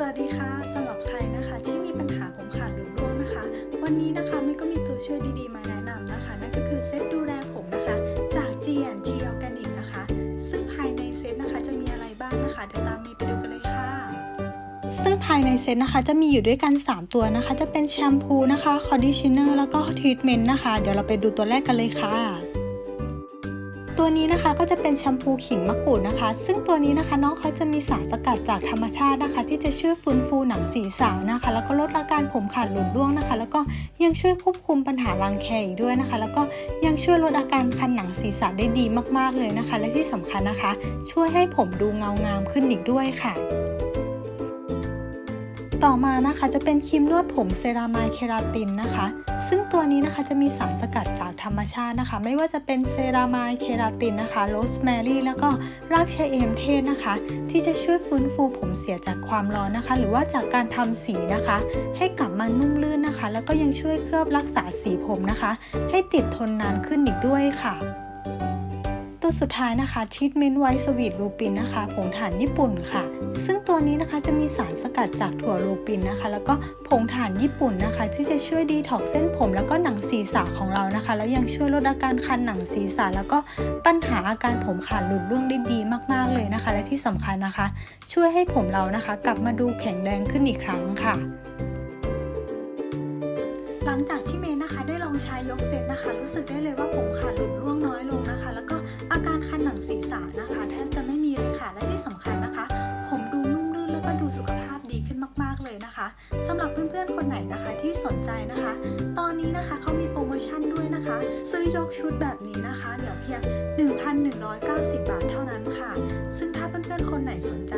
สวัสดีค่ะสำหรับใครนะคะที่มีปัญหาผมขาดหลุดร่วงนะคะ วันนี้นะคะไม่ก็มีตัวช่วยดีๆมาแนะนำนะคะ นั่นก็คือเซตดูแลผมนะคะ จาก G&G Organic นะคะ ซึ่งภายในเซตนะคะจะมีอะไรบ้างนะคะ เดี๋ยวตามเมย์ไปดูกันเลยค่ะ ซึ่งภายในเซตนะคะจะมีอยู่ด้วยกัน 3 ตัวนะคะ จะเป็นแชมพูนะคะคอนดิชเนอร์แล้วก็ทรีทเมนต์นะคะ เดี๋ยวเราไปดูตัวแรกกันเลยค่ะ ตัวนี้นะคะก็จะเป็นแชมพูขิงมะกรูดนะคะ ซึ่งตัวนี้นะคะน้องเขาจะมีสารสกัดจากธรรมชาตินะคะ ที่จะช่วยฟื้นฟูหนังศีรษะนะคะ แล้วก็ลดอาการผมขาดหลุดร่วงนะคะ แล้วก็ยังช่วยควบคุมปัญหารังแคอีกด้วยนะคะ แล้วก็ยังช่วยลดอาการคันหนังศีรษะได้ดีมากๆเลยนะคะ และที่สำคัญนะคะ ช่วยให้ผมดูเงางามขึ้นอีกด้วยค่ะ ต่อมานะคะจะเป็นครีมนวดผมเซรามายเคราตินนะคะ ซึ่งตัวนี้นะคะจะมีสารสกัดจากธรรมชาตินะคะ ไม่ว่าจะเป็นเซรามายเคราตินนะคะโรสแมรี่แล้วก็รากชะเอมเทศนะคะ ที่จะช่วยฟื้นฟูผมเสียจากความร้อนนะคะ หรือว่าจากการทำสีนะคะ ให้กลับมานุ่มลื่นนะคะ แล้วก็ยังช่วยเคลือบรักษาสีผมนะคะ ให้ติดทนนานขึ้นอีกด้วยค่ะ ตัวสุดท้ายนะคะทรีทเมนต์ไวท์สวีทลูปินนะคะ ผงถ่านญี่ปุ่นค่ะ ซึ่งตัวนี้นะคะจะมีสารสกัดจากถั่วลูปินนะคะ แล้วก็ผงถ่านญี่ปุ่นนะคะ ที่จะช่วยดีท็อกเส้นผม แล้วก็หนังศีรษะของเรานะคะ แล้วยังช่วยลดอาการคันหนังศีรษะ แล้วก็ปัญหาอาการผมขาดหลุดร่วงได้ดีมาก ๆเลยนะคะ และที่สำคัญนะคะ ช่วยให้ผมเรานะคะ กลับมาดูแข็งแรงขึ้นอีกครั้งค่ะหลังจากที่เมย์นะคะได้ลองใช้ยกเซตนะคะ รู้สึกได้เลยว่าผมขาดหลุด คันหนังศีรษะนะคะแทบจะไม่มีเลยค่ะ และที่สำคัญนะคะ ผมดูนุ่มลื่นแล้วก็ดูสุขภาพดีขึ้นมาก ๆเลยนะคะสำหรับเพื่อนๆคนไหนนะคะที่สนใจนะคะ ตอนนี้นะคะเขามีโปรโมชั่นด้วยนะคะ ซื้อยกชุดแบบนี้นะคะเหลือเพียง 1,190 บาทเท่านั้นค่ะ ซึ่งถ้าเพื่อนๆคนไหนสนใจ